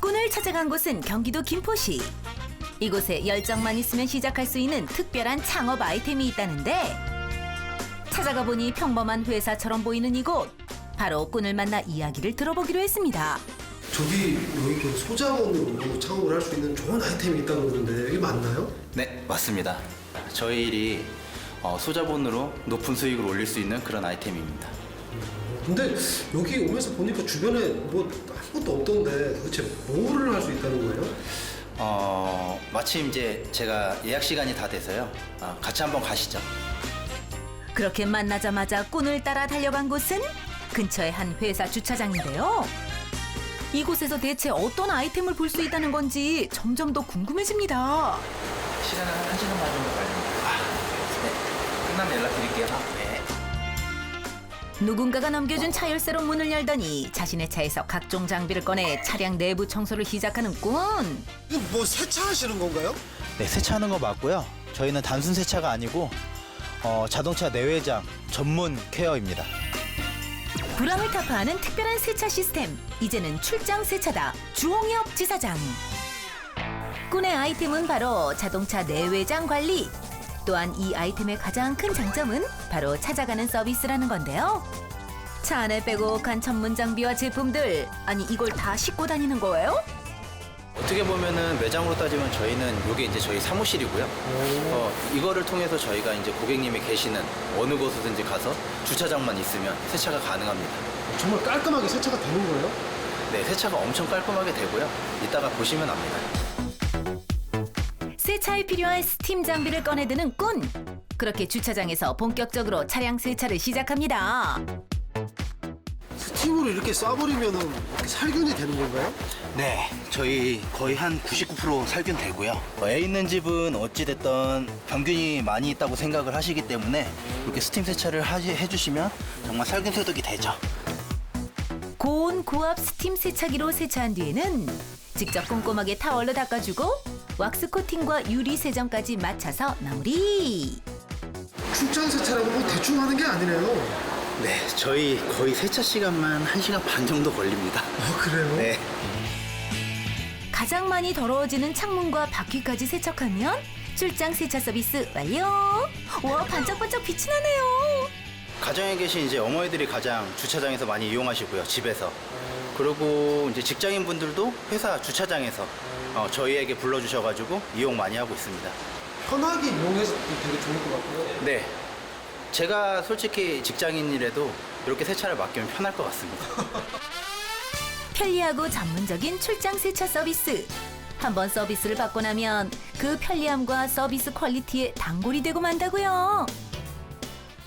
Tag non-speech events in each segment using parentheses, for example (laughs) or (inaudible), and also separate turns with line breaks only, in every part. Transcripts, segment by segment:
꾼을 찾아간 곳은 경기도 김포시. 이곳에 열정만 있으면 시작할 수 있는 특별한 창업 아이템이 있다는데 찾아가 보니 평범한 회사처럼 보이는 이곳. 바로 꾼을 만나 이야기를 들어보기로 했습니다.
저기 여기 그 소자원으로 창업을 할 수 있는 좋은 아이템이 있다고 그러는데 이게 맞나요?
네, 맞습니다. 저희 일이 어, 소자본으로 높은 수익을 올릴 수 있는 그런 아이템입니다.
근데 여기 오면서 보니까 주변에 뭐 아무것도 없던데 도대체 뭐를 할 수 있다는 거예요?
어, 마침 이제 제가 예약 시간이 다 돼서요. 아, 같이 한번 가시죠.
그렇게 만나자마자 꾼을 따라 달려간 곳은 근처의 한 회사 주차장인데요. 이곳에서 대체 어떤 아이템을 볼 수 있다는 건지 점점 더 궁금해집니다.
시간은 한 시간 반 정도 걸립니다. 네, 끝나면 연락드릴게요. 네.
누군가가 넘겨준 차 열쇠로 문을 열더니 자신의 차에서 각종 장비를 꺼내 차량 내부 청소를 시작하는 꾼.
이거 뭐 세차하시는 건가요?
네, 세차하는 거 맞고요. 저희는 단순 세차가 아니고 어, 자동차 내외장 전문 케어입니다.
불황을 타파하는 특별한 세차 시스템. 이제는 출장 세차다. 주홍엽 지사장. 꾼의 아이템은 바로 자동차 내외장 관리. 또한 이 아이템의 가장 큰 장점은 바로 찾아가는 서비스라는 건데요. 차 안에 빼곡한 전문 장비와 제품들. 아니 이걸 다 싣고 다니는 거예요?
어떻게 보면은 매장으로 따지면 저희는 이게 이제 저희 사무실이고요. 어, 이거를 통해서 저희가 이제 고객님이 계시는 어느 곳이든지 가서 주차장만 있으면 세차가 가능합니다.
정말 깔끔하게 세차가 되는 거예요?
네, 세차가 엄청 깔끔하게 되고요. 이따가 보시면 압니다.
세차에 필요한 스팀 장비를 꺼내드는 꾼. 그렇게 주차장에서 본격적으로 차량 세차를 시작합니다.
스팀으로 이렇게 쏴버리면은 살균이 되는 건가요?
네, 저희 거의 한 99% 살균 되고요. 어, 애 있는 집은 어찌됐든 병균이 많이 있다고 생각을 하시기 때문에 이렇게 스팀 세차를 하시, 해주시면 정말 살균 소독이 되죠.
고온 고압 스팀 세차기로 세차한 뒤에는 직접 꼼꼼하게 타월로 닦아주고 왁스 코팅과 유리 세정까지 마쳐서 마무리.
출장 세차라고 뭐 대충 하는 게 아니네요.
네, 저희 거의 세차 시간만 1시간 반 정도 걸립니다.
아 그래요?
네.
가장 많이 더러워지는 창문과 바퀴까지 세척하면 출장 세차 서비스 완료. 와 반짝반짝 빛이 나네요.
가정에 계신 이제 어머니들이 가장 주차장에서 많이 이용하시고요, 집에서. 그리고 이제 직장인 분들도 회사 주차장에서 어, 저희에게 불러주셔가지고 이용 많이 하고 있습니다.
편하게 이용해서 되게 좋을 것 같고요.
네. 제가 솔직히 직장인이라도 이렇게 세차를 맡기면 편할 것 같습니다. (laughs)
편리하고 전문적인 출장 세차 서비스. 한번 서비스를 받고 나면 그 편리함과 서비스 퀄리티에 단골이 되고 만다고요.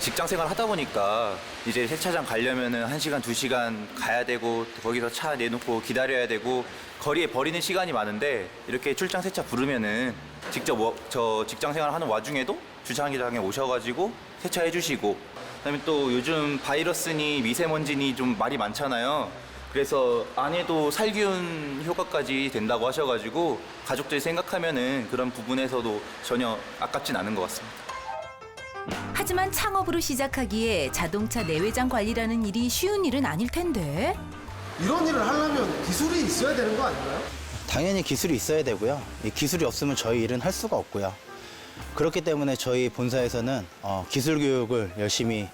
직장 생활 하다 보니까 이제 세차장 가려면은 한시간두시간 가야 되고 또 거기서 차 내놓고 기다려야 되고 거리에 버리는 시간이 많은데 이렇게 출장 세차 부르면은 직접 워- 저 직장 생활 하는 와중에도 주차장에 오셔가지고 세차해 주시고 그다음에 또 요즘 바이러스니 미세먼지니 좀 말이 많잖아요. 그래서 안에도 살균 효과까지 된다고 하셔가지고 가족들 생각하면은 그런 부분에서도 전혀 아깝진 않은 것 같습니다.
하지만 창업으로 시작하기에 자동차 내외장 관리라는 일이 쉬운 일은 아닐 텐데.
이런 일을 하려면 기술이 있어야 되는 거 아닌가요?
당연히 기술이 있어야 되고요. 이 기술이 없으면 저희 일은 할 수가 없고요. 그렇기 때문에 저희 본사에서는 어, 기술 교육을 열심히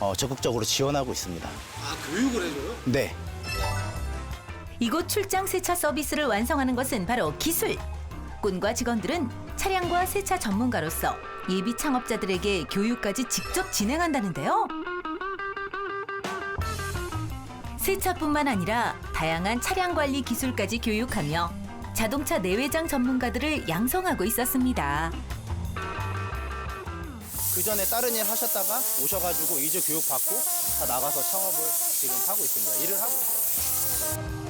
어, 적극적으로 지원하고 있습니다.
아 교육을 해줘요?
네.
이곳 출장 세차 서비스를 완성하는 것은 바로 기술. 꾼과 직원들은 차량과 세차 전문가로서 예비 창업자들에게 교육까지 직접 진행한다는데요. 세차뿐만 아니라 다양한 차량 관리 기술까지 교육하며 자동차 내외장 전문가들을 양성하고 있었습니다.
그 전에 다른 일 하셨다가 오셔가지고 이주 교육 받고 다 나가서 창업을 지금 하고 있습니다. 일을 하고 있어요.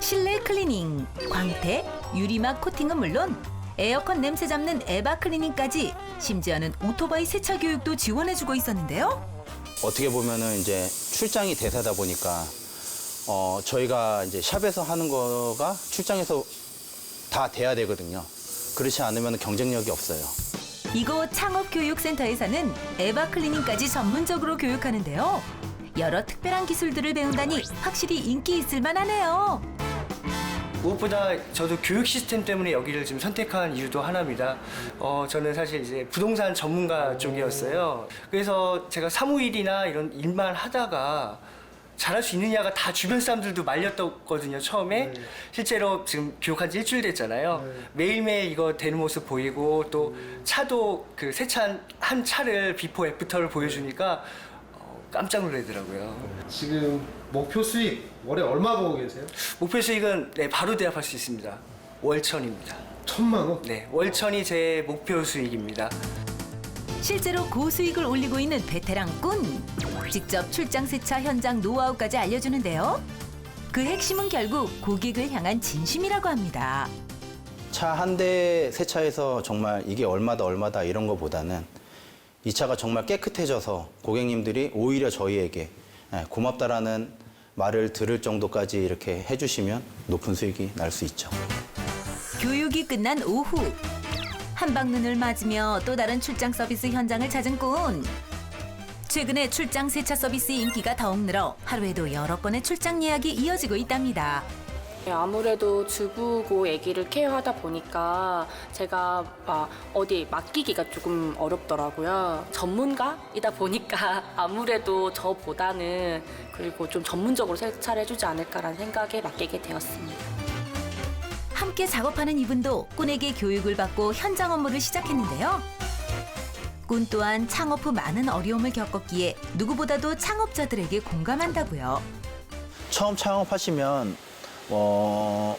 실내 클리닝, 광택, 유리막 코팅은 물론 에어컨 냄새 잡는 에바 클리닝까지 심지어는 오토바이 세차 교육도 지원해주고 있었는데요.
어떻게 보면은 이제 출장이 대사다 보니까 어 저희가 이제 샵에서 하는 거가 출장에서 다 돼야 되거든요. 그렇지 않으면 경쟁력이 없어요.
이곳 창업교육센터에서는 에바 클리닝까지 전문적으로 교육하는데요. 여러 특별한 기술들을 배운다니 확실히 인기 있을 만하네요.
무엇보다 저도 교육 시스템 때문에 여기를 지금 선택한 이유도 하나입니다. 어, 저는 사실 이제 부동산 전문가 쪽이었어요. 그래서 제가 사무일이나 이런 일만 하다가 잘할 수 있느냐가 다 주변 사람들도 말렸거든요, 처음에. 실제로 지금 교육한 지 일주일 됐잖아요. 매일매일 이거 되는 모습 보이고 또 차도 그 세차 한 차를 비포 애프터를 보여주니까 어, 깜짝 놀라더라고요.
지금 목표 수익 월에 얼마 보고 계세요?
목표 수익은 네, 바로 대합할 수 있습니다. 월천입니다.
천만 원?
네, 월천이 제 목표 수익입니다.
실제로 고수익을 올리고 있는 베테랑 꾼. 직접 출장 세차 현장 노하우까지 알려주는데요. 그 핵심은 결국 고객을 향한 진심이라고 합니다.
차 한 대 세차해서 정말 이게 얼마다 얼마다 이런 거보다는 이 차가 정말 깨끗해져서 고객님들이 오히려 저희에게 예, 고맙다라는 말을 들을 정도까지 이렇게 해주시면 높은 수익이 날 수 있죠.
교육이 끝난 오후 한방눈을 맞으며 또 다른 출장 서비스 현장을 찾은 꾼 최근에 출장 세차 서비스 인기가 더욱 늘어 하루에도 여러 건의 출장 예약이 이어지고 있답니다.
네, 아무래도 주부고 아기를 케어하다 보니까 제가 막 어디 맡기기가 조금 어렵더라고요. 전문가이다 보니까 (laughs) 아무래도 저보다는 그리고 좀 전문적으로 세차를 해주지 않을까라는 생각에 맡기게 되었습니다.
함께 작업하는 이분도 꾼에게 교육을 받고 현장 업무를 시작했는데요. 꾼 또한 창업 후 많은 어려움을 겪었기에 누구보다도 창업자들에게 공감한다고요.
처음 창업하시면 어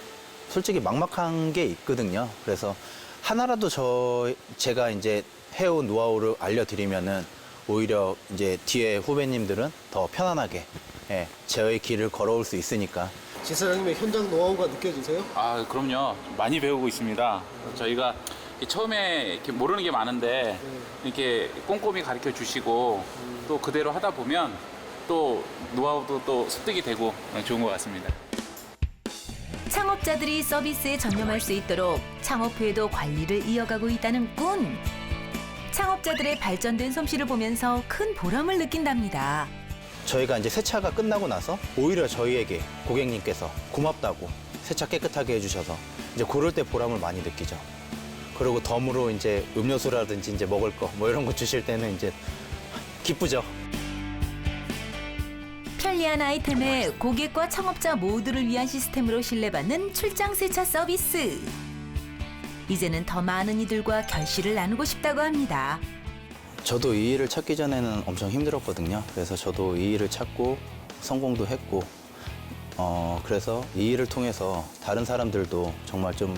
솔직히 막막한 게 있거든요. 그래서 하나라도 저 제가 이제 해온 노하우를 알려드리면은 오히려 이제 뒤에 후배님들은 더 편안하게 예, 제의 길을 걸어올 수 있으니까
지사장님의 현장 노하우가 느껴지세요?
아, 그럼요. 많이 배우고 있습니다. 저희가 이 처음에 이렇게 모르는 게 많은데 이렇게 꼼꼼히 가르쳐 주시고 또 그대로 하다 보면 또 노하우도 또 습득이 되고 좋은 것 같습니다.
창업자들이 서비스에 전념할 수 있도록 창업 후에도 관리를 이어가고 있다는 꾼. 창업자들의 발전된 솜씨를 보면서 큰 보람을 느낀답니다.
저희가 이제 세차가 끝나고 나서 오히려 저희에게 고객님께서 고맙다고 세차 깨끗하게 해주셔서 이제 그럴 때 보람을 많이 느끼죠. 그리고 덤으로 이제 음료수라든지 이제 먹을 거 뭐 이런 거 주실 때는 이제 기쁘죠.
편리한 아이템에 고객과 창업자 모두를 위한 시스템으로 신뢰받는 출장 세차 서비스. 이제는 더 많은 이들과 결실을 나누고 싶다고 합니다.
저도 이 일을 찾기 전에는 엄청 힘들었거든요. 그래서 저도 이 일을 찾고 성공도 했고, 어, 그래서 이 일을 통해서 다른 사람들도 정말 좀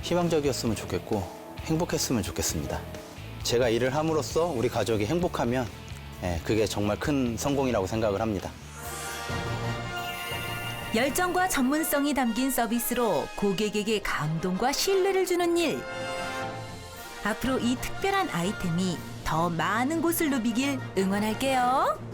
희망적이었으면 좋겠고, 행복했으면 좋겠습니다. 제가 일을 함으로써 우리 가족이 행복하면, 예, 그게 정말 큰 성공이라고 생각을 합니다.
열정과 전문성이 담긴 서비스로 고객에게 감동과 신뢰를 주는 일. 앞으로 이 특별한 아이템이 더 많은 곳을 누비길 응원할게요.